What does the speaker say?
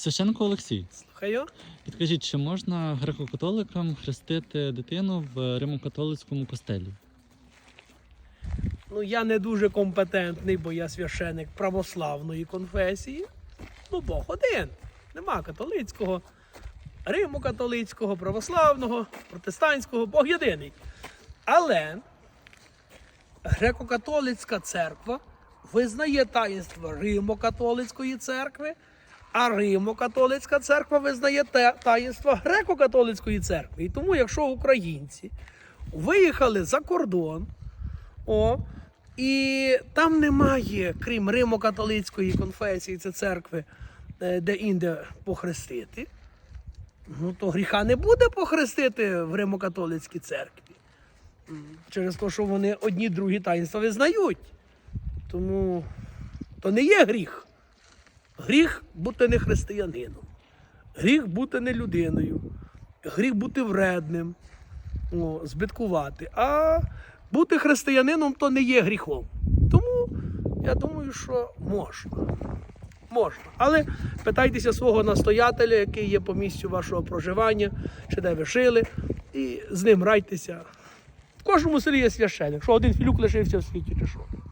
Священко Олексій, Слухаю. підкажіть, чи можна греко-католикам хрестити дитину в римо-католицькому костелі? Ну, я не дуже компетентний, бо я священик православної конфесії. Ну, Бог один. Нема католицького, римо-католицького, православного, протестантського, Бог єдиний. Але греко-католицька церква визнає таїнство Римо-католицької церкви, а Римо-католицька церква визнає те- таїнство греко-католицької церкви. І тому, якщо українці виїхали за кордон, о, і там немає, крім Римо-католицької конфесії, це церкви, е, де інде похрестити. Ну, то гріха не буде похрестити в Римо-католицькій церкві. Через те, що вони одні другі таїнства визнають. Тому то не є гріх. Гріх бути не християнином. Гріх бути не людиною. Гріх бути вредним о, збиткувати. А бути християнином то не є гріхом. Тому я думаю, що можна. Можна. Але питайтеся свого настоятеля, який є по місцю вашого проживання, чи де ви жили, і з ним райтеся. В кожному селі є священик. Що один філюк лишився в світі, чи що?